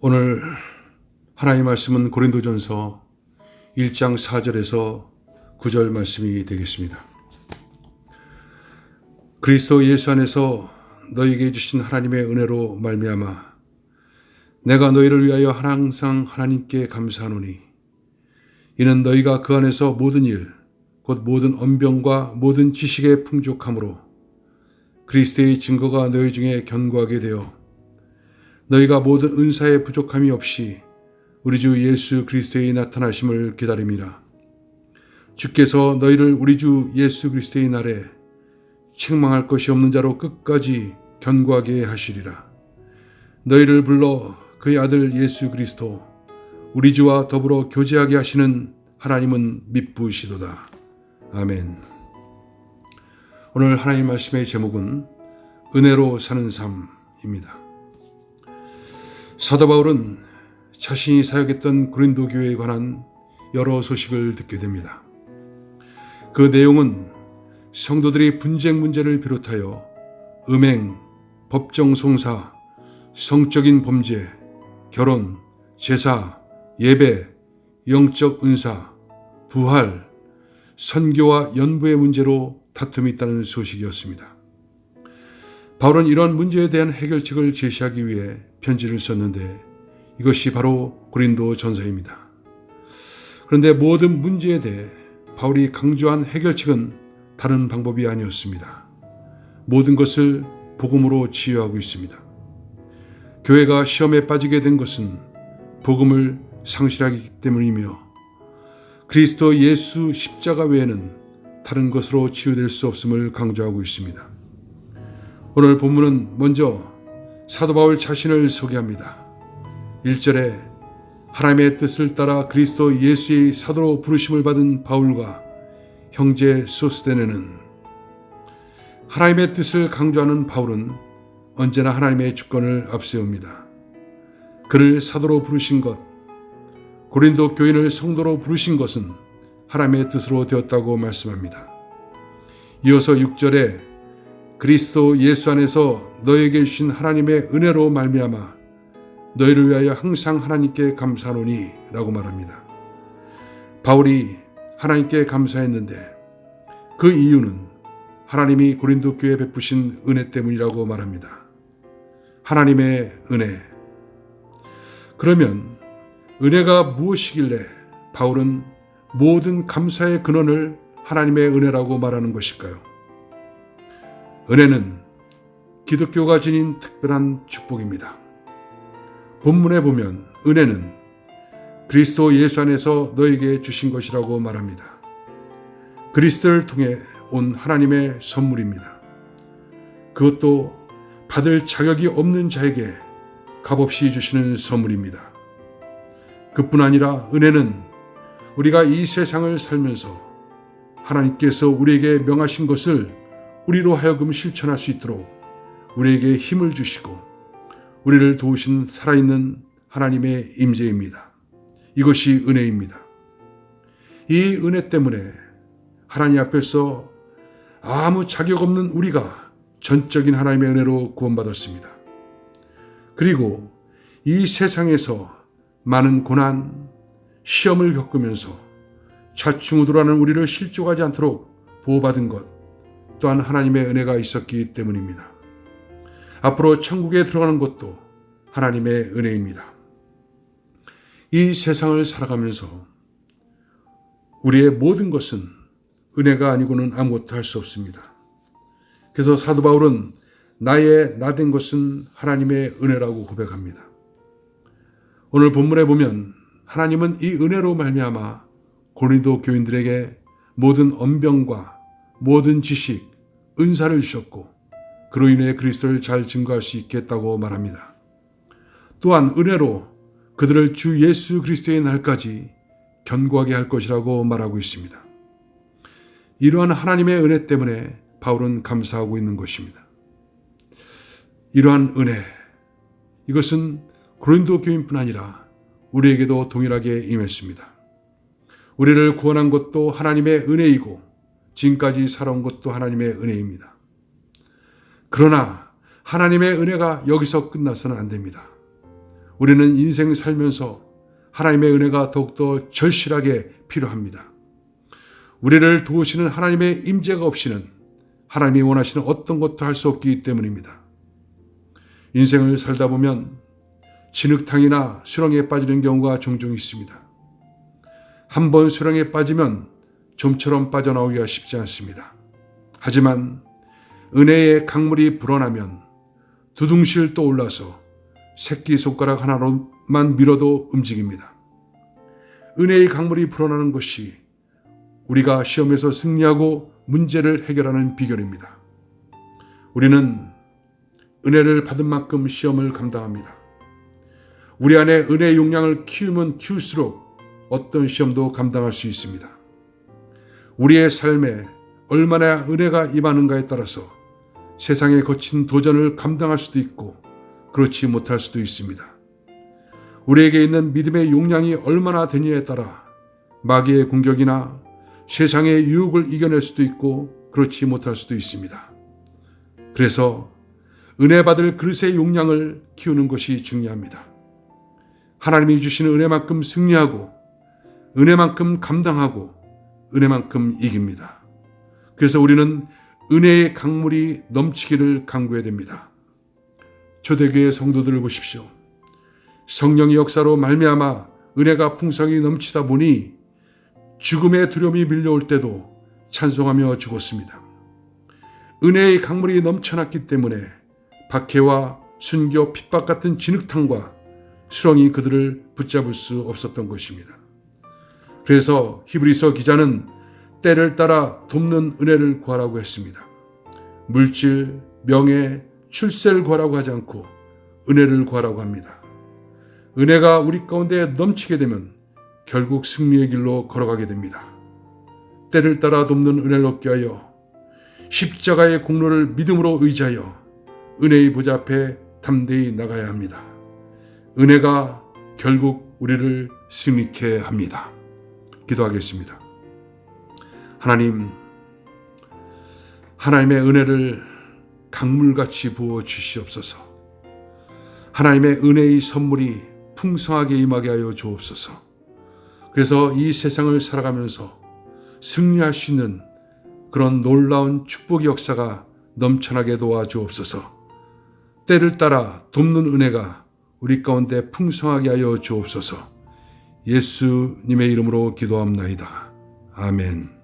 오늘 하나님 말씀은 고린도전서 1장 4절에서 9절 말씀이 되겠습니다. 그리스도 예수 안에서 너에게 주신 하나님의 은혜로 말미암아 내가 너희를 위하여 항상 하나님께 감사하노니 이는 너희가 그 안에서 모든 일 곧 모든 언병과 모든 지식의 풍족함으로 그리스도의 증거가 너희 중에 견고하게 되어 너희가 모든 은사의 부족함이 없이 우리 주 예수 그리스도의 나타나심을 기다림이라. 주께서 너희를 우리 주 예수 그리스도의 날에 책망할 것이 없는 자로 끝까지 견고하게 하시리라. 너희를 불러 그의 아들 예수 그리스도 우리 주와 더불어 교제하게 하시는 하나님은 미쁘시도다. 아멘. 오늘 하나님 말씀의 제목은 은혜로 사는 삶입니다. 사도 바울은 자신이 사역했던 고린도 교회에 관한 여러 소식을 듣게 됩니다. 그 내용은 성도들이 분쟁 문제를 비롯하여 음행, 법정 송사, 성적인 범죄, 결혼, 제사, 예배, 영적 은사, 부활, 선교와 연부의 문제로 다툼이 있다는 소식이었습니다. 바울은 이러한 문제에 대한 해결책을 제시하기 위해 편지를 썼는데 이것이 바로 고린도 전서입니다. 그런데 모든 문제에 대해 바울이 강조한 해결책은 다른 방법이 아니었습니다. 모든 것을 복음으로 치유하고 있습니다. 교회가 시험에 빠지게 된 것은 복음을 상실하기 때문이며 그리스도 예수 십자가 외에는 다른 것으로 치유될 수 없음을 강조하고 있습니다. 오늘 본문은 먼저 사도 바울 자신을 소개합니다. 1절에 하나님의 뜻을 따라 그리스도 예수의 사도로 부르심을 받은 바울과 형제 소스데네는 하나님의 뜻을 강조하는 바울은 언제나 하나님의 주권을 앞세웁니다. 그를 사도로 부르신 것, 고린도 교인을 성도로 부르신 것은 하나님의 뜻으로 되었다고 말씀합니다. 이어서 6절에 그리스도 예수 안에서 너에게 주신 하나님의 은혜로 말미암아 너희를 위하여 항상 하나님께 감사하노니 라고 말합니다. 바울이 하나님께 감사했는데 그 이유는 하나님이 고린도 교회에 베푸신 은혜 때문이라고 말합니다. 하나님의 은혜. 그러면 은혜가 무엇이길래 바울은 모든 감사의 근원을 하나님의 은혜라고 말하는 것일까요? 은혜는 기독교가 지닌 특별한 축복입니다. 본문에 보면 은혜는 그리스도 예수 안에서 너에게 주신 것이라고 말합니다. 그리스도를 통해 온 하나님의 선물입니다. 그것도 받을 자격이 없는 자에게 값없이 주시는 선물입니다. 그뿐 아니라 은혜는 우리가 이 세상을 살면서 하나님께서 우리에게 명하신 것을 우리로 하여금 실천할 수 있도록 우리에게 힘을 주시고 우리를 도우신 살아있는 하나님의 임재입니다. 이것이 은혜입니다. 이 은혜 때문에 하나님 앞에서 아무 자격 없는 우리가 전적인 하나님의 은혜로 구원받았습니다. 그리고 이 세상에서 많은 고난, 시험을 겪으면서 좌충우돌하는 우리를 실족하지 않도록 보호받은 것 또한 하나님의 은혜가 있었기 때문입니다. 앞으로 천국에 들어가는 것도 하나님의 은혜입니다. 이 세상을 살아가면서 우리의 모든 것은 은혜가 아니고는 아무것도 할 수 없습니다. 그래서 사도 바울은 나의 나 된 것은 하나님의 은혜라고 고백합니다. 오늘 본문에 보면 하나님은 이 은혜로 말미암아 고린도 교인들에게 모든 언병과 모든 지식, 은사를 주셨고 그로 인해 그리스도를 잘 증거할 수 있겠다고 말합니다. 또한 은혜로 그들을 주 예수 그리스도의 날까지 견고하게 할 것이라고 말하고 있습니다. 이러한 하나님의 은혜 때문에 바울은 감사하고 있는 것입니다. 이러한 은혜, 이것은 고린도 교인뿐 아니라 우리에게도 동일하게 임했습니다. 우리를 구원한 것도 하나님의 은혜이고 지금까지 살아온 것도 하나님의 은혜입니다. 그러나 하나님의 은혜가 여기서 끝나서는 안 됩니다. 우리는 인생 살면서 하나님의 은혜가 더욱더 절실하게 필요합니다. 우리를 도우시는 하나님의 임재가 없이는 하나님이 원하시는 어떤 것도 할 수 없기 때문입니다. 인생을 살다 보면 진흙탕이나 수렁에 빠지는 경우가 종종 있습니다. 한 번 수렁에 빠지면 좀처럼 빠져나오기가 쉽지 않습니다. 하지만 은혜의 강물이 불어나면 두둥실 떠올라서 새끼 손가락 하나로만 밀어도 움직입니다. 은혜의 강물이 불어나는 것이 우리가 시험에서 승리하고 문제를 해결하는 비결입니다. 우리는 은혜를 받은 만큼 시험을 감당합니다. 우리 안에 은혜의 용량을 키우면 키울수록 어떤 시험도 감당할 수 있습니다. 우리의 삶에 얼마나 은혜가 임하는가에 따라서 세상의 거친 도전을 감당할 수도 있고 그렇지 못할 수도 있습니다. 우리에게 있는 믿음의 용량이 얼마나 되느냐에 따라 마귀의 공격이나 세상의 유혹을 이겨낼 수도 있고 그렇지 못할 수도 있습니다. 그래서 은혜 받을 그릇의 용량을 키우는 것이 중요합니다. 하나님이 주시는 은혜만큼 승리하고 은혜만큼 감당하고 은혜만큼 이깁니다. 그래서 우리는 은혜의 강물이 넘치기를 강구해야 됩니다. 초대교회 성도들을 보십시오. 성령의 역사로 말미암아 은혜가 풍성히 넘치다 보니 죽음의 두려움이 밀려올 때도 찬송하며 죽었습니다. 은혜의 강물이 넘쳐났기 때문에 박해와 순교, 핍박 같은 진흙탕과 수렁이 그들을 붙잡을 수 없었던 것입니다. 그래서 히브리서 기자는 때를 따라 돕는 은혜를 구하라고 했습니다. 물질, 명예, 출세를 구하라고 하지 않고 은혜를 구하라고 합니다. 은혜가 우리 가운데 넘치게 되면 결국 승리의 길로 걸어가게 됩니다. 때를 따라 돕는 은혜를 얻게 하여 십자가의 공로를 믿음으로 의지하여 은혜의 보좌 앞에 담대히 나가야 합니다. 은혜가 결국 우리를 승리케 합니다. 기도하겠습니다. 하나님, 하나님의 은혜를 강물같이 부어 주시옵소서. 하나님의 은혜의 선물이 풍성하게 임하게 하여 주옵소서. 그래서 이 세상을 살아가면서 승리할 수 있는 그런 놀라운 축복의 역사가 넘쳐나게 도와주옵소서. 때를 따라 돕는 은혜가 우리 가운데 풍성하게 하여 주옵소서. 예수님의 이름으로 기도합나이다. 아멘.